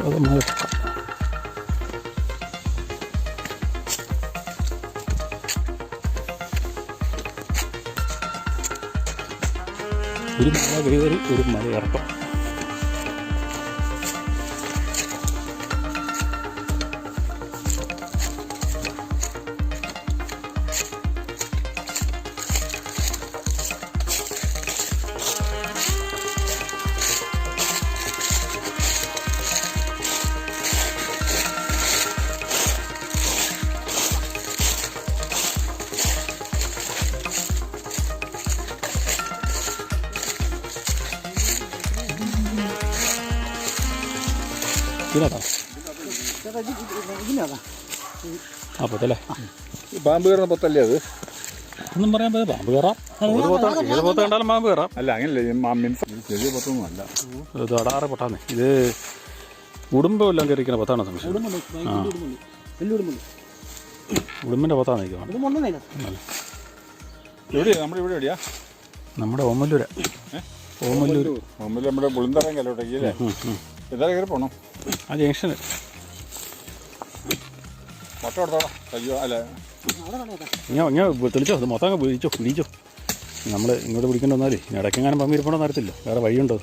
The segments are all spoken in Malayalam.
അത് മതി. ഒരു മല കയറി ഒരു മല ഇറക്കം ഇതിനകത്താ ആ പൊത്തല്ലേ. പാമ്പ് കയറുന്ന പൊത്തല്ലേ അത്? ഒന്നും പറയാൻ പറ്റില്ല. പാമ്പ് കയറാം. ഏത് പൊത്ത? ഏത് പൊത്ത കണ്ടാലും പാമ്പ് കയറാം. അല്ല അങ്ങനല്ലേ. ചെറിയ പൊത്തൊന്നും അല്ല. ഇത് അടാറ് പൊട്ടാന്നേ ഇത് ഉടുമ്പ് എല്ലാം കയറിക്കുന്ന പൊത്താണ് സംശയം? ഉടുമ്പിന്റെ പൊത്താന്ന് നിൽക്കുവാണ് എവിടെയാ? നമ്മുടെ ഇവിടെ എവിടെയാ? നമ്മുടെ ഓമല്ലൂര. ഓമല്ലൂർ മുമ്പിൽ നമ്മുടെ പുളിന്തറയും കല്ലോട്ടേക്ക് അല്ലേ? ഇതാ കയറി പോണം? ആ ജംഗ്ഷന്. അയ്യോ അല്ല. ഇങ്ങനെ ഇങ്ങനെ തെളിച്ചോ അത് മൊത്തം അങ്ങ് വിളിച്ചോ വിളിച്ചോ. നമ്മൾ ഇങ്ങോട്ട് വിളിക്കേണ്ട വന്നാലേ ഇടയ്ക്കെങ്ങാനും പമ്മി ഇരിപ്പണോ നടത്തില്ല വേറെ വഴിയുണ്ടോ?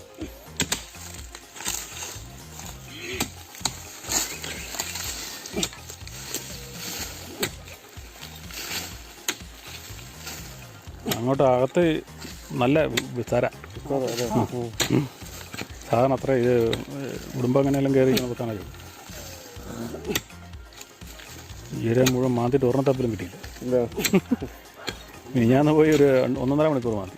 അങ്ങോട്ട് അകത്ത് നല്ല വിസ്താര സാധാരണ അത്ര ഇത് കുടുംബം അങ്ങനെയെല്ലാം കയറി നോക്കാനല്ലോ ഈരെ മുഴുവൻ മാന്തിട്ട് ഒരെണ്ണം തപ്പിലും കിട്ടിയില്ല. ഇനി ഞാൻ പോയി ഒരു ഒന്നൊന്നര മണിക്കൂർ മാന്തി.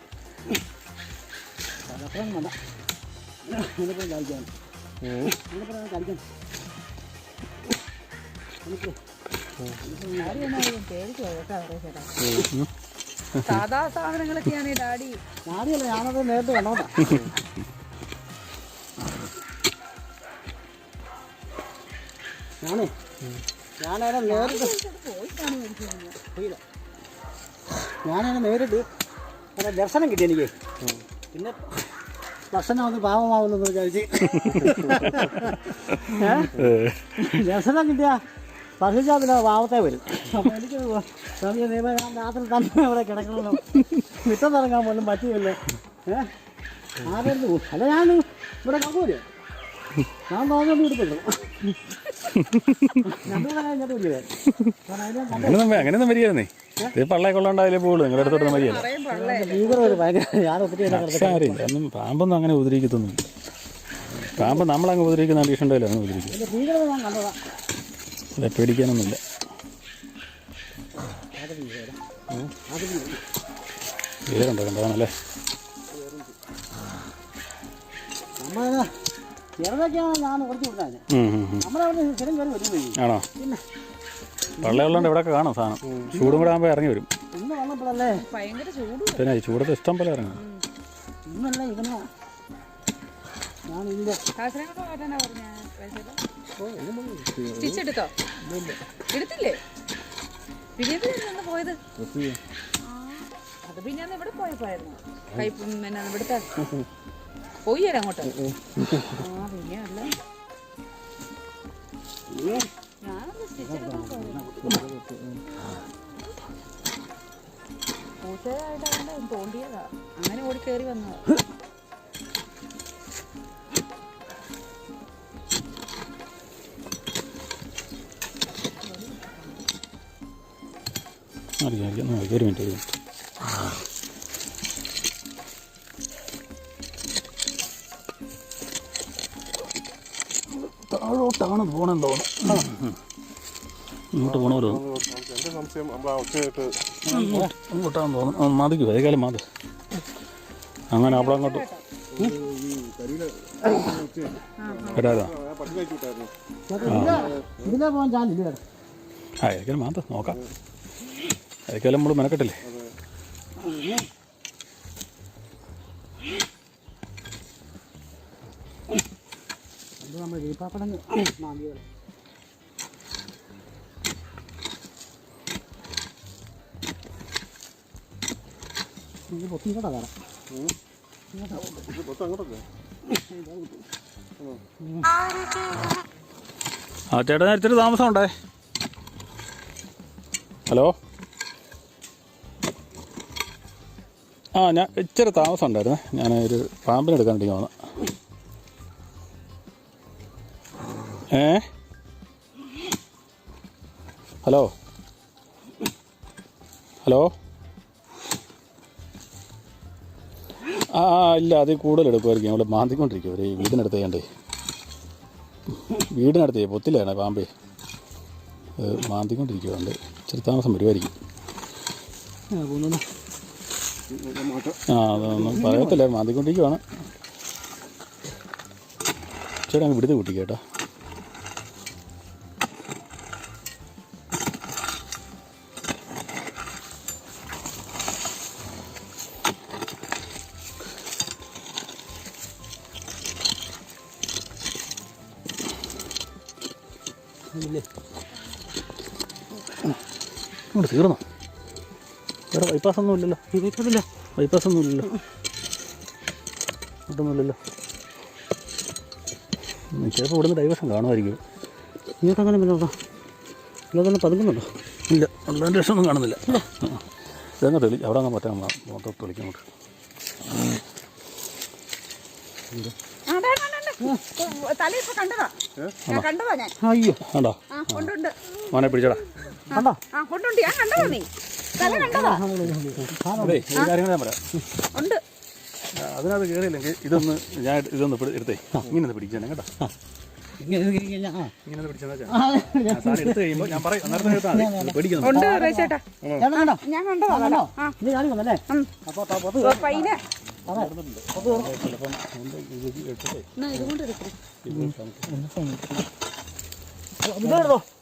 സാധാ സാധനങ്ങളൊക്കെയാണ് ഈ ഡാഡി. ആദ്യമല്ല ഞാനത് നേരത്തെ കണ്ടോട്ടാ ഞാനേ ഞാനതിനെ നേരിട്ട് പോയില്ല ഞാനതിനെ നേരിട്ട് അവിടെ ദർശനം കിട്ടി എനിക്ക്. പിന്നെ ദർശനം വന്ന് പാവമാവുന്നു വിചാരിച്ച്? ദർശനം കിട്ടിയ സ്പർശിച്ചാൽ പിന്നെ പാവത്തെ വരും. അപ്പം എനിക്ക് സ്വാമിയെ ദൈവം രാത്രി തന്നെ അവിടെ കിടക്കണമല്ലോ തുടങ്ങാൻ പോലും പറ്റിയല്ലേ. ഏഹ് പോകും അല്ല ഞാൻ ഇവിടെ കക്കൂര് ഞാൻ അതിന് നല്ല അങ്ങനെയൊന്നും അങ്ങനെയൊന്നും വരികയായിരുന്നേ. ഇത് പള്ളയെ കൊള്ളണ്ടായാലേ പോകുള്ളൂ നിങ്ങളുടെ അടുത്തോട്ട് മതിയല്ല ഒന്നും പാമ്പൊന്നും അങ്ങനെ ഉപദ്രവിക്കത്തൊന്നും പാമ്പ് നമ്മളങ്ങ് ഉപദ്രവിക്കുന്ന അന്തരീക്ഷം ഉണ്ടായില്ല അങ്ങ് ഉപദ്രവിക്കും എന്റെ ഞാൻ കണ്ടതാ. അല്ല പേടിക്കാനൊന്നുമില്ല. വേറുണ്ടോ കണ്ടതാണല്ലേ? ചെറുതൊക്കെയാണ് ഞാൻ കുറച്ച് ഉം, ഉം. നമ്മളവിടെ സ്ഥിരം കയറി വരും ആണോ? പള്ളയുള്ളതുകൊണ്ട് ഇവിടെയൊക്കെ കാണും സാധനം. ചൂടും കൂടെ ആകുമ്പോൾ ഇറങ്ങി വരും. ഇന്ന് വന്നപ്പോഴല്ലേ? ഭയങ്കര ചൂട്. പിന്നെ ചൂടത്ത് ഇഷ്ടം പോലെ ഇറങ്ങും. ഇന്നല്ല ഇവനെ പറഞ്ഞ? സ്റ്റിച്ച് എടുത്തോ? എടുത്തില്ലേ? പിരിയത്തിൽ നിന്ന് പോയത്? ആ, അത് പിന്നെ ഇവിടെ പോയപ്പോയിരുന്നു കൈ പിന്നെ ഇവിടുത്തെ പോയി തരാം അങ്ങോട്ട്. ആ പിന്നെ അല്ല. തോണ്ടിയതാ. അങ്ങനെ ഓടി കയറി വന്നതാ. അറിയാം അറിയാം നോക്കി ഒരു മിനിറ്റ് ഒരു മിനിറ്റ് പോണെന്ന് തോന്നുന്നു. ഇങ്ങോട്ട് പോണമല്ലോ എന്റെ സംശയം ഇങ്ങോട്ടാന്ന് തോന്നുന്നു മതിക്ക് വേഗം മതി. അങ്ങനെ അവിടെ അങ്ങോട്ട് ആ ഏക്കാലും മാന്ത നോക്കാം. ഏക്കാലും നമ്മൾ മെനക്കെട്ടില്ലേ? നമ്മൾ ദീപാപ്പടം മാന്തിയത് ഇത് പൊത്തി കേട്ടോ വേറെ ആ ചേട്ടാ ഇച്ചിരി താമസം ഉണ്ടേ ഹലോ? ആ ഞാൻ ഇച്ചിരി താമസം ഉണ്ടായിരുന്നേ ഞാൻ ഒരു വേണ്ടി വന്ന ഏ? ഹലോ? ഹലോ? ആ ഇല്ല അതിൽ കൂടുതൽ എടുക്കുമായിരിക്കും. നമ്മൾ മാന്തിക്കൊണ്ടിരിക്കും ഒരു വീടിനടുത്ത് ചെയ്യണ്ടേ വീടിനടുത്ത് പൊത്തിലാണ് പാമ്പേ. അത് മാന്തിക്കൊണ്ടിരിക്കുന്നുണ്ട് ഇച്ചിരി താമസം വരുമായിരിക്കും ആ അതൊന്നും പറയത്തില്ല മാന്തിക്കൊണ്ടിരിക്കുവാണ്. ചേട്ടാ വിടുതി കൂട്ടി. ഇങ്ങോട്ട് തീർന്നോ? വേറെ ബൈപ്പാസ് ഒന്നും ഇല്ലല്ലോ. ഇതില്ല ബൈപ്പാസ് ഒന്നും ഇല്ലല്ലോ. ഇതൊന്നുമില്ലല്ലോ ചിലപ്പോൾ ഇവിടുന്ന് ഡൈവേഷൻ കാണുമായിരിക്കും. നിങ്ങൾക്ക് അങ്ങനെ പിന്നെ തന്നെ പതുങ്ങുന്നുണ്ടോ? ഇല്ല ഉള്ളതിന്റെ രക്ഷമൊന്നും കാണുന്നില്ല. ഇതങ്ങ് തെളി അവിടെ അങ്ങ് പറ്റാൻ മൊത്തം തെളിക്കുന്നുണ്ട് തല ഇപ്പൊ കണ്ടതാ. ഞാൻ കണ്ടതാ ഞാൻ. അയ്യോ. കൊണ്ടുണ്ട് മോനെ പിടിച്ചടാ. അതിനകത്ത് കയറിയില്ലെങ്കിൽ ഇതൊന്ന് ഞാൻ ഇതൊന്ന് എടുത്തേ ഇങ്ങനെ പിടിച്ചേ കേട്ടോ ഇതുകൊണ്ടെടുക്കും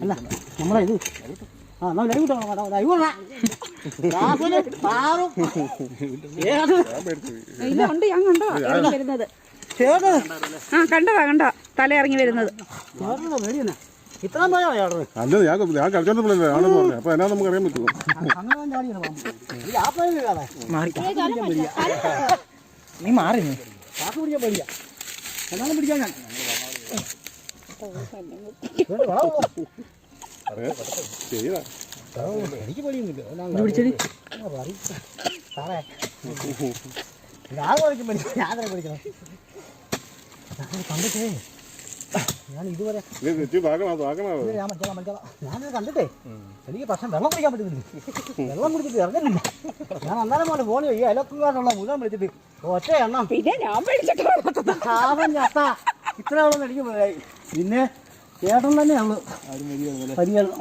അല്ല നമ്മളെ ഇത്. ആ എന്നാ ലൈവ് ഇട്ടോ ലൈവ് ഇല്ല ഉണ്ട്. ഞാൻ കണ്ടോ വരുന്നത്. ആ കണ്ടതാ കണ്ടോ തല ഇറങ്ങി വരുന്നത്. അല്ല ഞാൻ ഞാൻ കളിച്ചോണ്ട് പിള്ളേരെ ആണ് പറഞ്ഞത് അപ്പൊ എന്നാ നമുക്ക് അറിയാൻ പറ്റുള്ളൂ നീ മാറി നീ കാക്ക പിടിക്കാൻ പേടിയ. എന്നാലും പിടിക്കാൻ ഞാൻ. എനിക്ക് പേടിയൊന്നുമില്ല. ഞാൻ ഞാൻ ഞാൻ ഇതുവരെ കണ്ടിട്ടേ. എനിക്ക് പ്രശ്നം വെള്ളം കുടിക്കാൻ പറ്റുന്നില്ല വെള്ളം കുടിച്ചിട്ട് ഇറങ്ങുന്നില്ല. ഞാൻ അന്നേരം പോലെ പോലെ ഈ അലക്കുകാരുള്ള മുഴുവൻ വിളിച്ചിട്ട് ഒറ്റ എണ്ണം പിന്നെ ഞാൻ പേടിച്ചിട്ട് പാവം ഇത്ര ആളും എനിക്ക് പോയി. പിന്നെ ചേട്ടൻ തന്നെയാണ്. പരിഗണന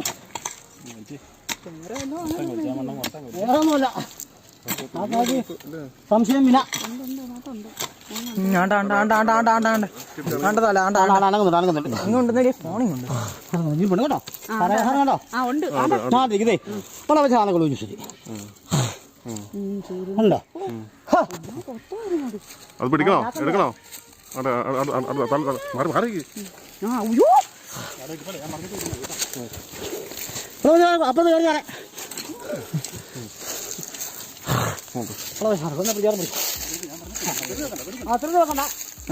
വേറൊന്നുമല്ല. ശരി. അത് പിടിക്കണോ? എടുക്കണോ? മാറി മാറി.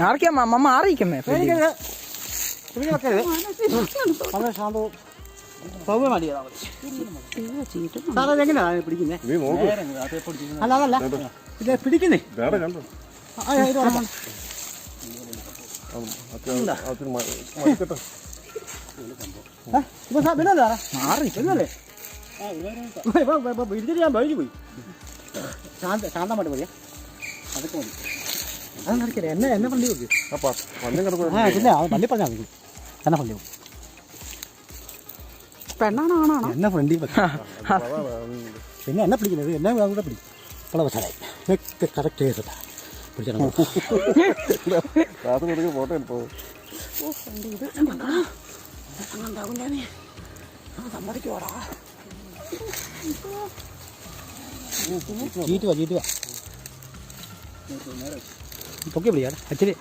ആർക്കാ മമ്മ അറിയിക്കുന്നേ ശാന്തവും. പവ് സാറേ പിടിക്കുന്നേ പിടിക്കുന്നേ പോയി ശാന്ത ശാന്തമായിട്ട് മതിയാ അതൊക്കെ മതി അത് എന്നെ എന്നെ പള്ളി നോക്കി ആ പള്ളി പറഞ്ഞാൽ മതി. എന്നെ പള്ളി നോക്കി പെണ്ണാണോ ആണാണോ എന്നെ ഫ്രണ്ടി പിന്നെ എന്നെ പിടിക്കുന്നത് എന്നെ കൂടെ പിടിക്കും കറക്റ്റ് ഫോട്ടോ ഇത് പൊക്കി പിടിക്കാം ആക്ച്വലി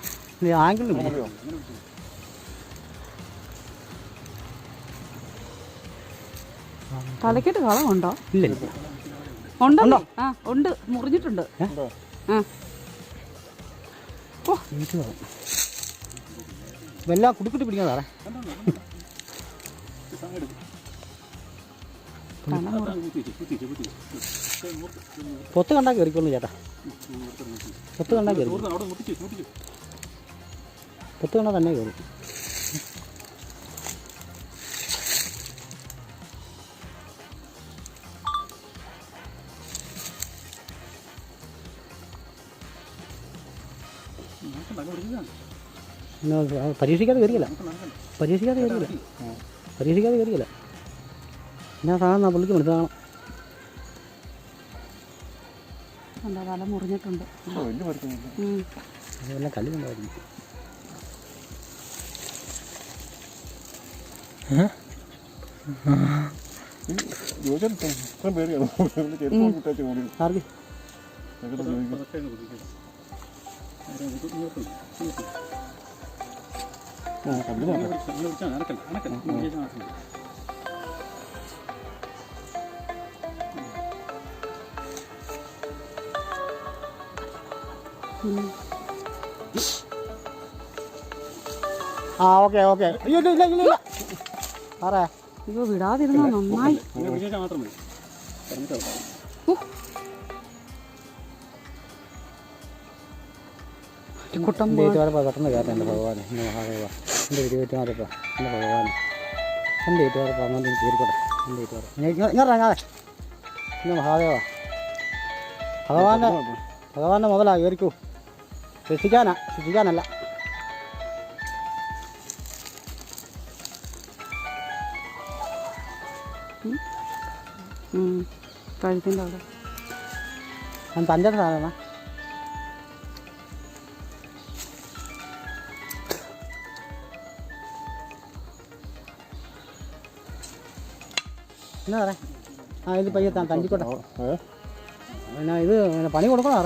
ആംഗിളിൽ പിടിക്കും തലക്കെട്ട് ഉണ്ടോ? ഇല്ല. ഉണ്ടോ? ആ ഉണ്ട്. മുറിഞ്ഞിട്ടുണ്ട്. ആ. വല്ല കുടുക്കിട്ട് പിടിക്കാൻ സാറേ. പൊത്ത് കണ്ടാ കയറിക്കൊള്ളു ചേട്ടാ. പൊത്ത് കണ്ടാ കയറി പൊത്ത് കണ്ടാ തന്നെ കയറും പരീക്ഷിക്കാതെ കയറിയില്ല. പരീക്ഷിക്കാതെ കയറിയില്ല. പരീക്ഷിക്കാതെ കയറിയില്ല. ഞാൻ സാധാരണ പുള്ളിക്ക് മനസ്സിലാകണം എന്താ മുറിഞ്ഞിട്ടുണ്ട്. അതെല്ലാം കല്ലുണ്ടായിരുന്നു ആർക്ക്? ആ ഓക്കെ ഓക്കെ. അയ്യോ ഇല്ല ഇല്ല ഇല്ല സാറേ. അയ്യോ വിടാതിരുന്ന നന്നായി. കുട്ടം എന്റെ ഏറ്റുമാരപ്പ പെട്ടെന്ന് കയറട്ടെ എന്റെ ഭഗവാനെ. മഹാദേവ. എന്റെ വീട്ടുകാരപ്പാ എന്റെ ഭഗവാൻ. എന്റെ വീട്ടുകാരപ്പാ അങ്ങനെ എനിക്ക് തീർക്കട്ടെ എന്റെ ഏറ്റുമാര ഇങ്ങനെ ഇറങ്ങാതെ. എന്റെ മഹാദേവ. ഭഗവാന്റെ ഭഗവാന്റെ മുതലാ കയറിക്കൂ. രക്ഷിക്കാനാ രക്ഷിക്കാനല്ല. ഉം. കഴുത്തിന്റെ അവിടെ. ഞാൻ തന്റെ എന്നാ സാറേ ആ ഇത് പയ്യെ താൻ തഞ്ചിക്കോട്ടെ പിന്നെ ഇത് പിന്നെ പണി കൊടുക്കണോ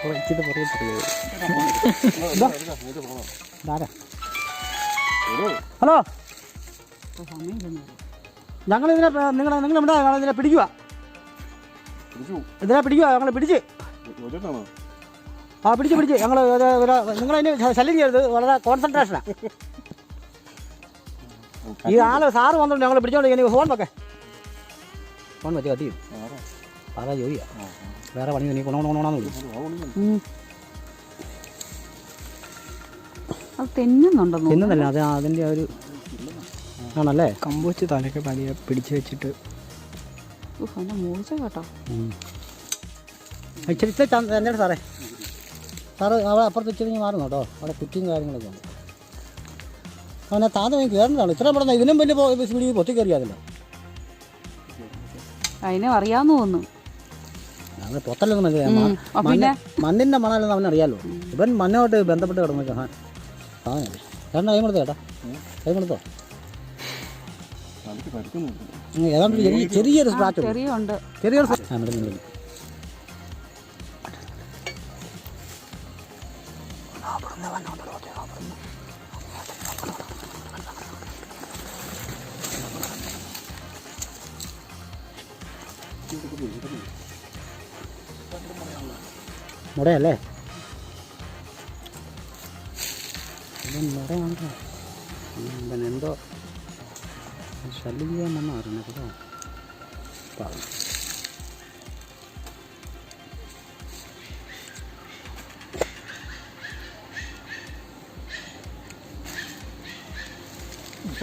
കുറച്ചിട്ട് ഹലോ? ഞങ്ങൾ ഇതിനെ നിങ്ങൾ നിങ്ങൾ ഇവിടെ ഇതിനെ പിടിക്കുക ഇതിനെ പിടിക്കുക ഞങ്ങൾ പിടിച്ച്? ആ പിടിച്ച് പിടിച്ച്. ഞങ്ങൾ നിങ്ങൾ അതിന് ശല്യം ചെയ്യരുത്. വളരെ കോൺസെൻട്രേഷനാണ് ഈ ആൾ സാറ് വന്നിട്ട് ഞങ്ങൾ പിടിച്ചോണ്ടിരിക്കുന്നത് ഫോൺ വെക്കേ. ഫോൺ വെച്ച് കത്തി സാറാ ജോലിയാ. വേറെ പണി നീ കൊണോണോണോന്ന് വിളിക്കും. അത് തെന്നുന്നുണ്ടെന്നോ തിന്നുന്നല്ല അത് അതിന്റെ ആ ഒരു ആണല്ലേ? കമ്പോച്ച് തലയ്ക്ക് തലയൊക്കെ പതിയെ പിടിച്ച് വെച്ചിട്ട്. മൂളിച്ച കേട്ടോ. ഇച്ചിരി സാറേ. സാറ് അവിടെ അപ്പുറത്ത് ഇച്ചിരി മാറുന്നു കേട്ടോ. അവിടെ കുറ്റിയും കാര്യങ്ങളൊക്കെ ഉണ്ട്. അവനെ താന്ന് ഞാൻ കയറുന്നതാണ് ഇത്ര പെടുന്ന ഇതിനും വലിയ സ്പീഡിൽ പൊത്തി കയറിയാതല്ലോ അതിനെ അറിയാന്ന് തോന്നുന്നു. അത് പൊത്തല്ലൊന്നും. മനസ്സിലായി? മണ്ണിന്റെ മണല്ലെന്ന് അവനറിയാലോ ഇവൻ മണ്ണുമായിട്ട് ബന്ധപ്പെട്ട് കിടന്നു ചെറിയ ആ ചേട്ടൻ മുടയല്ലേ? മുടയാണോ എന്തോ ശല്യം ചെയ്യാൻ വന്നാറിനെ കേട്ടോ. പറഞ്ഞു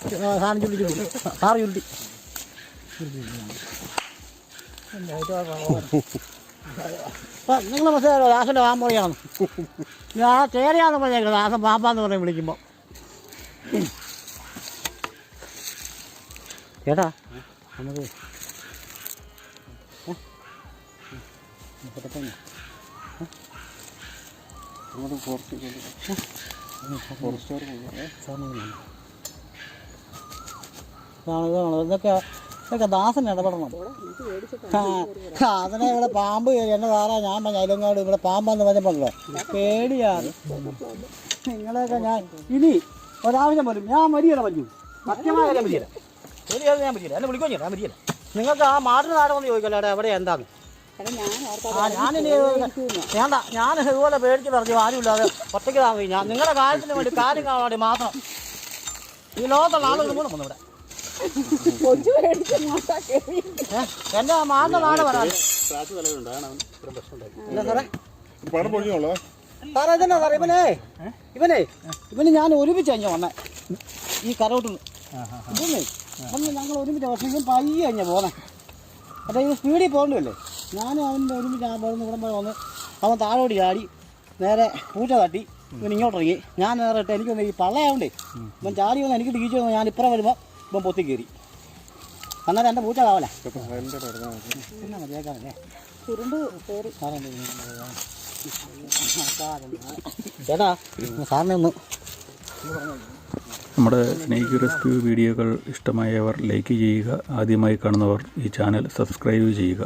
സാധനം ചുരുട്ടി ചുരുട്ടി സാറ് ചുരുട്ടി നിങ്ങൾ മനസ്സിലായോ ദാസന്റെ പാമ്പോയാണ് ഞാൻ ചേരയാന്ന് പറഞ്ഞേക്കുന്നത് ദാസൻ പാമ്പാന്ന് പറഞ്ഞ് വിളിക്കുമ്പോൾ ചേട്ടാ നമുക്ക് ഫോറസ്റ്റ് നോക്കട്ടെ ഇതാണ് ഇതൊക്കെ ഇതൊക്കെ ദാസൻ ഇടപെടണം. അതിനെ ഇവിടെ പാമ്പ് കയറി എന്നെ സാറാ ഞാൻ പറഞ്ഞ അയലങ്ങാട് ഇവിടെ പാമ്പെന്ന് പറഞ്ഞപ്പോഴല്ലോ. പേടിയാണ്. നിങ്ങളെയൊക്കെ ഞാൻ ഇനി ഒരാവശ്യം വരും ഞാൻ മരിയല്ല പറ്റൂ സത്യമായ നിങ്ങൾക്ക് ആ മാറ്റിന് താഴെ ചോദിക്കല്ലോ എവിടെ എന്താന്ന്? ഞാനിനി ഞാൻ ഇതുപോലെ പേടിച്ച് പറഞ്ഞു ആരുമില്ലാതെ ഒറ്റയ്ക്ക് താമസിക്കും. ഞാൻ നിങ്ങളുടെ കാര്യത്തിന് വേണ്ടി കാര്യം കാണാൻ വേണ്ടി മാത്രം. ഈ ലോകത്തുള്ള ആളുകൾ മൂന്നും വന്നു ഇവിടെ. എന്റെ ആ മാന്റെ നാട് പറയാം എന്താ സാറേ. പണം പൊഴിഞ്ഞോളൂ സാറേ ഇതെന്നാ സാറേ ഇവനെ. ഇവനെ. ഇവന് ഞാൻ ഒരുമിച്ച് കഴിഞ്ഞ വന്നെ. ഈ വന്ന് ഞങ്ങൾ ഒരുമിച്ച് പക്ഷേ ഇവൻ പയ്യെ കഴിഞ്ഞ പോന്നെ. അതെ ഇത് സ്പീഡിൽ പോകണ്ടല്ലേ ഞാനും അവന്റെ ഒരുമിച്ച് ആ പോകുന്ന കുടുംബം വന്ന് അവൻ താഴോട്ട് ചാടി നേരെ പൂച്ച തട്ടി ഇവൻ ഇങ്ങോട്ടിറങ്ങി ഞാൻ നേരെ ഇട്ട് എനിക്കൊന്ന് ഈ പള്ളയാവണ്ടേ ഇവൻ ചാടി വന്ന് എനിക്ക് ടീച്ചു വന്ന് ഞാൻ ഇപ്പുറം വരുമ്പോൾ ഇവൻ പൊത്തി കയറി എന്നാലും എന്റെ പൂച്ച കാവല ചേട്ടാ സാറിനെ ഒന്ന് നമ്മുടെ സ്നേക്ക് റെസ്ക്യൂ വീഡിയോകൾ ഇഷ്ടമായവർ ലൈക്ക് ചെയ്യുക. ആദ്യമായി കാണുന്നവർ ഈ ചാനൽ സബ്സ്ക്രൈബ് ചെയ്യുക.